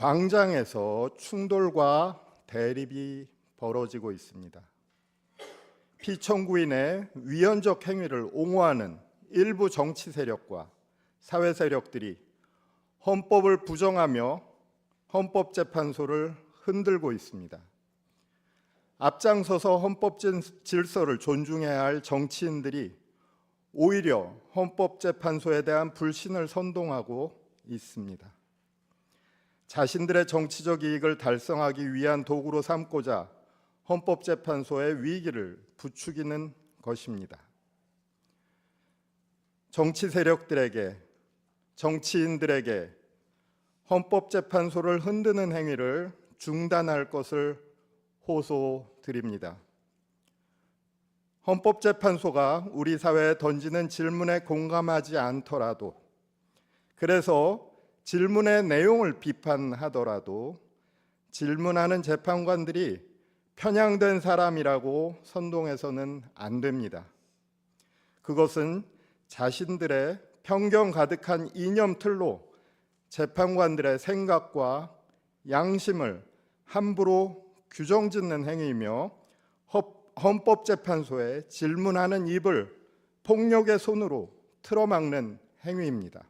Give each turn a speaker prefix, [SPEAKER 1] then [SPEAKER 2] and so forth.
[SPEAKER 1] 광장에서 충돌과 대립이 벌어지고 있습니다. 피청구인의 위헌적 행위를 옹호하는 일부 정치 세력과 사회 세력들이 헌법을 부정하며 헌법재판소를 흔들고 있습니다. 앞장서서 헌법 질- 질서를 존중해야 할 정치인들이 오히려 헌법재판소에 대한 불신을 선동하고 있습니다. 자신들의 정치적 이익을 달성하기 위한 도구로 삼고자 헌법재판소의 위기를 부추기는 것입니다. 정치 세력들에게 정치인들에게 헌법재판소를 흔드는 행위를 중단할 것을 호소드립니다. 헌법재판소가 우리 사회에 던지는 질문에 공감하지 않더라도 그래서 질문의 내용을 비판하더라도 질문하는 재판관들이 편향된 사람이라고 선동해서는 안 됩니다. 그것은 자신들의 편견 가득한 이념 틀로 재판관들의 생각과 양심을 함부로 규정짓는 행위이며 헌- 헌법재판소에 질문하는 입을 폭력의 손으로 틀어막는 행위입니다.